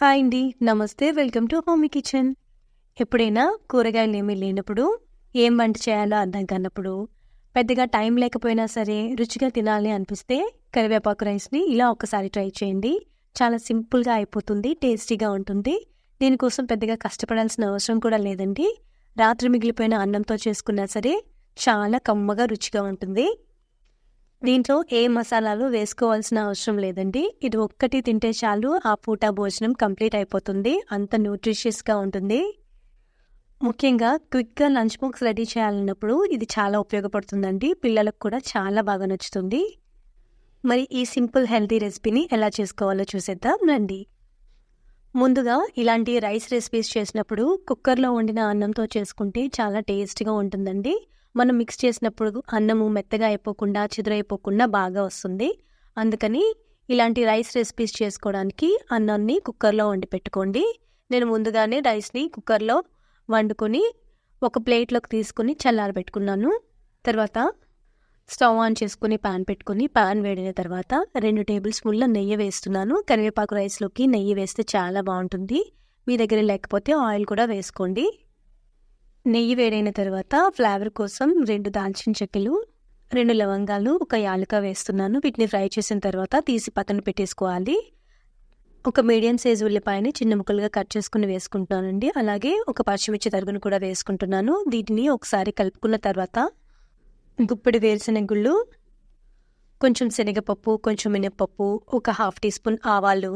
Hi అండి. నమస్తే. Welcome to homie kitchen. ఎప్పుడైనా కూరగాయలు ఏమీ లేనప్పుడు ఏం వంట చేయాలో అర్థం కానప్పుడు పెద్దగా టైం లేకపోయినా సరే రుచిగా తినాలి అనిపిస్తే కరివేపాకు రైస్ని ఇలా ఒకసారి ట్రై చేయండి. చాలా సింపుల్గా అయిపోతుంది టేస్టీగా ఉంటుంది. దీనికోసం పెద్దగా కష్టపడాల్సిన అవసరం కూడా లేదండి. రాత్రి మిగిలిపోయిన అన్నంతో చేసుకున్నా సరే చాలా కమ్మగా రుచిగా ఉంటుంది. దీంట్లో ఏ మసాలాలు వేసుకోవాల్సిన అవసరం లేదండి. ఇది ఒక్కటి తింటే చాలు ఆ పూట భోజనం కంప్లీట్ అయిపోతుంది. అంత న్యూట్రిషియస్గా ఉంటుంది. ముఖ్యంగా క్విక్గా లంచ్ బాక్స్ రెడీ చేయాలన్నప్పుడు ఇది చాలా ఉపయోగపడుతుందండి. పిల్లలకు కూడా చాలా బాగా నచ్చుతుంది. మరి ఈ సింపుల్ హెల్తీ రెసిపీని ఎలా చేసుకోవాలో చూసేద్దాం రండి. ముందుగా ఇలాంటి రైస్ రెసిపీస్ చేసినప్పుడు కుక్కర్లో వండిన అన్నంతో చేసుకుంటే చాలా టేస్ట్గా ఉంటుందండి. మనం మిక్స్ చేసినప్పుడు అన్నము మెత్తగా అయిపోకుండా చిదురైపోకుండా బాగా వస్తుంది. అందుకని ఇలాంటి రైస్ రెసిపీస్ చేసుకోవడానికి అన్నాన్ని కుక్కర్లో వండి పెట్టుకోండి. నేను ముందుగానే రైస్ని కుక్కర్లో వండుకొని ఒక ప్లేట్లోకి తీసుకుని చల్లారబెట్టుకున్నాను. తర్వాత స్టవ్ ఆన్ చేసుకుని పాన్ పెట్టుకుని పాన్ వేడిన తర్వాత రెండు టేబుల్ స్పూన్ల నెయ్యి వేస్తున్నాను. కరివేపాకు రైస్లోకి నెయ్యి వేస్తే చాలా బాగుంటుంది. మీ దగ్గర లేకపోతే ఆయిల్ కూడా వేసుకోండి. నెయ్యి వేడైన తర్వాత ఫ్లేవర్ కోసం రెండు దాల్చిన చెక్కలు రెండు లవంగాలు ఒక యాలుక వేస్తున్నాను. వీటిని ఫ్రై చేసిన తర్వాత తీసి పక్కన పెట్టేసుకోవాలి. ఒక మీడియం సైజు ఉల్లిపాయని చిన్న ముక్కలుగా కట్ చేసుకుని వేసుకుంటున్నానండి. అలాగే ఒక పచ్చిమిర్చి తరుగును కూడా వేసుకుంటున్నాను. వీటిని ఒకసారి కలుపుకున్న తర్వాత గుప్పిడి వేరుశనగుళ్ళు కొంచెం శనగపప్పు కొంచెం మినప్పప్పు ఒక హాఫ్ టీ స్పూన్ ఆవాలు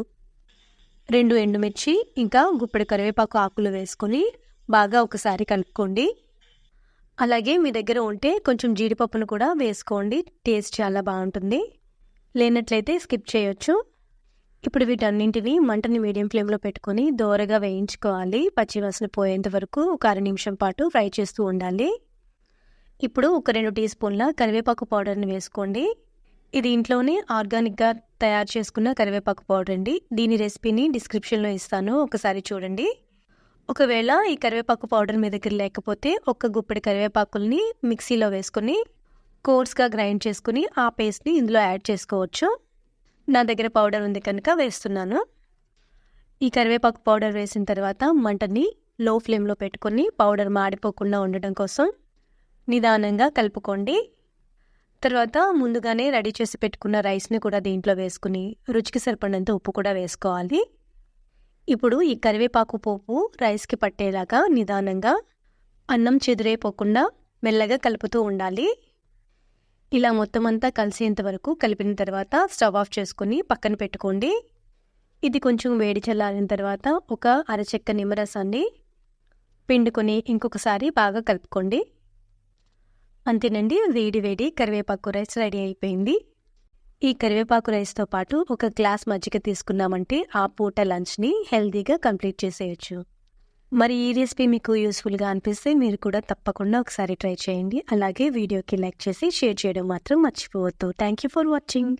రెండు ఎండుమిర్చి ఇంకా గుప్పిడి కరివేపాకు ఆకులు వేసుకొని బాగా ఒకసారి కలుపుకోండి అలాగే మీ దగ్గర ఉంటే కొంచెం జీడిపప్పును కూడా వేసుకోండి. టేస్ట్ చాలా బాగుంటుంది. లేనట్లయితే స్కిప్ చేయొచ్చు. ఇప్పుడు వీటన్నింటినీ మంటని మీడియం ఫ్లేమ్లో పెట్టుకొని దోరగా వేయించుకోవాలి. పచ్చివాసన పోయేంత వరకు ఒక అర నిమిషం పాటు ఫ్రై చేస్తూ ఉండాలి. ఇప్పుడు ఒక రెండు టీ స్పూన్ల కరివేపాకు పౌడర్ని వేసుకోండి. ఇది ఇంట్లోనే ఆర్గానిక్గా తయారు చేసుకున్న కరివేపాకు పౌడర్ అండి. దీని రెసిపీని డిస్క్రిప్షన్లో ఇస్తాను. ఒకసారి చూడండి. ఒకవేళ ఈ కరివేపాకు పౌడర్ మీ దగ్గర లేకపోతే ఒక గుప్పెడి కరివేపాకుల్ని మిక్సీలో వేసుకొని కోర్స్గా గ్రైండ్ చేసుకుని ఆ పేస్ట్ని ఇందులో యాడ్ చేసుకోవచ్చు. నా దగ్గర పౌడర్ ఉంది కనుక వేస్తున్నాను. ఈ కరివేపాకు పౌడర్ వేసిన తర్వాత మంటని లో ఫ్లేమ్లో పెట్టుకొని పౌడర్ మాడిపోకుండా ఉండడం కోసం నిదానంగా కలుపుకోండి. తర్వాత ముందుగానే రెడీ చేసి పెట్టుకున్న రైస్ని కూడా దీంట్లో వేసుకుని రుచికి సరిపడినంత ఉప్పు కూడా వేసుకోవాలి. ఇప్పుడు ఈ కరివేపాకు పోపు రైస్కి పట్టేలాగా నిదానంగా అన్నం చెదిరైపోకుండా మెల్లగా కలుపుతూ ఉండాలి. ఇలా మొత్తం అంతా కలిసేంత వరకు కలిపిన తర్వాత స్టవ్ ఆఫ్ చేసుకుని పక్కన పెట్టుకోండి. ఇది కొంచెం వేడి చల్లారిన తర్వాత ఒక అరచెక్క నిమ్మరసాన్ని పిండుకొని ఇంకొకసారి బాగా కలుపుకోండి. అంతేనండి వేడి వేడి కరివేపాకు రైస్ రెడీ అయిపోయింది. ఈ కరివేపాకు రైస్తో పాటు ఒక గ్లాస్ మజ్జిగ తీసుకున్నామంటే ఆ పూట లంచ్ని హెల్తీగా కంప్లీట్ చేసేయచ్చు. మరి ఈ రెసిపీ మీకు యూస్ఫుల్గా అనిపిస్తే మీరు కూడా తప్పకుండా ఒకసారి ట్రై చేయండి. అలాగే వీడియోకి లైక్ చేసి షేర్ చేయడం మాత్రం మర్చిపోవద్దు. Thank you for watching.